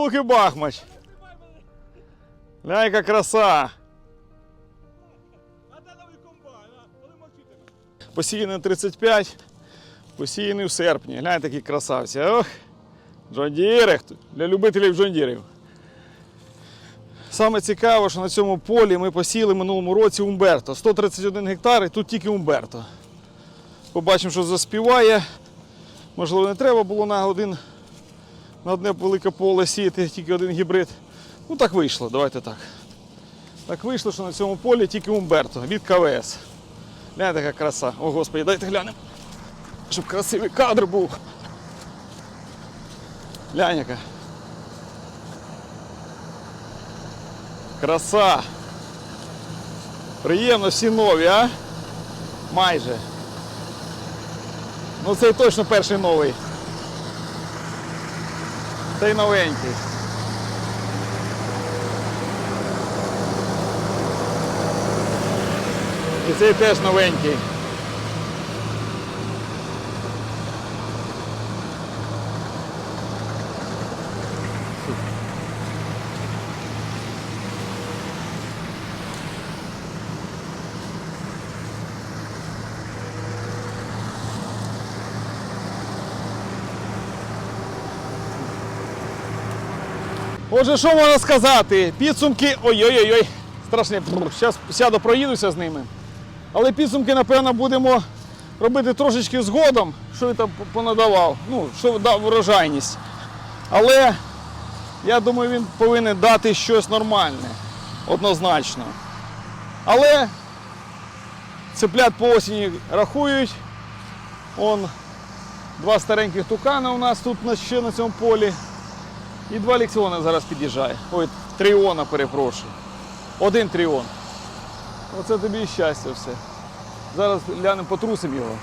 Луки Бахмач. Ля, яка краса. Посіяний 35, посіяний в серпні. Глянь, такі красавці. Ох, Джондіри. Для любителів джондірів. Саме цікаво, що на цьому полі ми посіяли минулому році Умберто. 131 гектар і тут тільки Умберто. Побачимо, що заспіває. Можливо, не треба було на один на одне велике поле сіяти тільки один гібрид. Ну так вийшло, давайте так. Так вийшло, що на цьому полі тільки Умберто від КВС. Гляньте, яка краса. О, господи, дайте глянемо. Щоб красивий кадр був. Глянь, яка. Краса. Приємно, всі нові, а? Майже. Ну цей точно перший новий. Цей новенький. І цей теж новенький. Отже, що можна сказати? Підсумки. Ой-ой-ой, страшне. Зараз сяду, проїдуся з ними. Але підсумки, напевно, будемо робити трошечки згодом, що він там понадавав, ну, що дав врожайність. Але я думаю, він повинен дати щось нормальне, однозначно. Але цеплят по осені рахують. Он два стареньких тукана у нас тут ще на цьому полі. І два лексіона зараз під'їжджає. Ой, тріона, перепрошую. Один тріон. Оце тобі і щастя все. Зараз глянемо, потрусимо його.